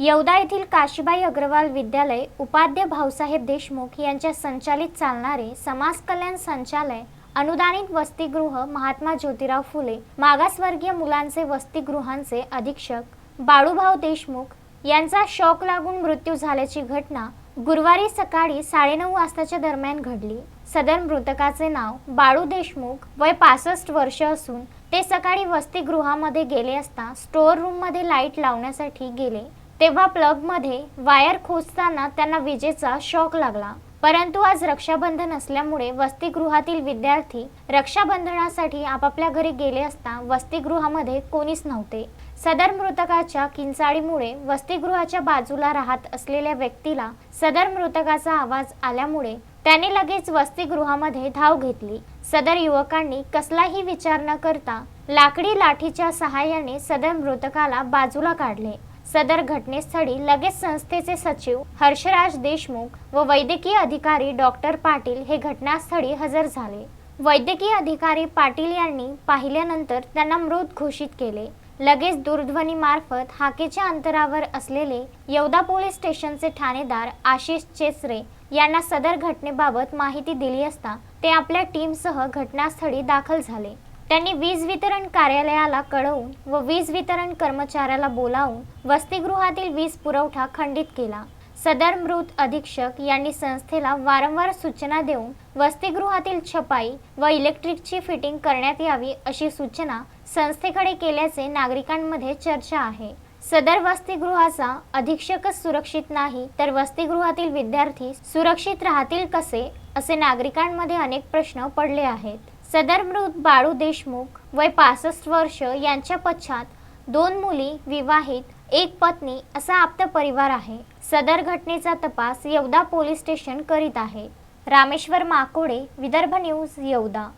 येवदा येथील काशीबाई अग्रवाल विद्यालय उपाध्य भाऊसाहेब देशमुख यांच्या संचालित चालणारे समाज कल्याण संचालय अनुदानित वसतिगृह महात्मा ज्योतिराव फुले मागासवर्गीय मुलांचे वसतिगृहांचे अधीक्षक बाळूभाऊ देशमुख यांचा शॉक लागून मृत्यू झाल्याची घटना गुरुवारी सकाळी साडेनऊ वाजताच्या दरम्यान घडली. सदर मृतकाचे नाव बाळू देशमुख वय पासष्ट वर्ष असून ते सकाळी वसतिगृहामध्ये गेले असता स्टोअर रूममध्ये लाइट लावण्यासाठी गेले. तेव्हा प्लगमध्ये वायर खोचताना त्यांना विजेचा शॉक लागला. परंतु आज रक्षाबंधन असल्यामुळे वसतिगृहातील विद्यार्थी रक्षाबंधनासाठी आपापल्या घरी गेले असता वसतिगृहामध्ये कोणीच नव्हते. सदर मृतकाच्या किंचाळीमुळे वसतिगृहाच्या बाजूला राहत असलेल्या व्यक्तीला सदर मृतकाचा आवाज आल्यामुळे त्याने लगेच वसतिगृहामध्ये धाव घेतली. सदर युवकांनी कसलाही विचार न करता लाकडी लाठीच्या सहाय्याने सदर मृतकाला बाजूला काढले. सदर घटनेस्थळी लगेच संस्थेचे सचिव हर्षराज देशमुख व वैद्यकीय अधिकारी डॉक्टर पाटील हे घटनास्थळी हजर झाले. वैद्यकीय अधिकारी पाटील यांनी पाहिल्यानंतर त्यांना मृत घोषित केले. लगेच दूरध्वनीमार्फत हाकेच्या अंतरावर असलेले येवदा पोलीस स्टेशनचे ठाणेदार आशिष चेसरे यांना सदर घटनेबाबत माहिती दिली असता ते आपल्या टीमसह घटनास्थळी दाखल झाले. त्यांनी वीज वितरण कार्यालयाला कळवून व वीज वितरण कर्मचाऱ्याला बोलावून वसतिगृहातील वीज पुरवठा खंडित केला. सदर मृत अधीक्षक यांनी संस्थेला वारंवार सूचना देऊन वसतिगृहातील छपाई व इलेक्ट्रिकची फिटिंग करण्यात यावी अशी सूचना संस्थेकडे केल्याचे नागरिकांमध्ये चर्चा आहे. सदर वसतिगृहाचा अधीक्षकच सुरक्षित नाही तर वसतिगृहातील विद्यार्थी सुरक्षित राहतील कसे असे नागरिकांमध्ये अनेक प्रश्न पडले आहेत. सदर मृत बाळू देशमुख वय पासष्ट वर्ष यांच्या पश्चात दोन मुली विवाहित एक पत्नी असा आप्त परिवार आहे. सदर घटनेचा तपास येवदा पोलीस स्टेशन करीत आहे. रामेश्वर माकोडे विदर्भ न्यूज येवदा.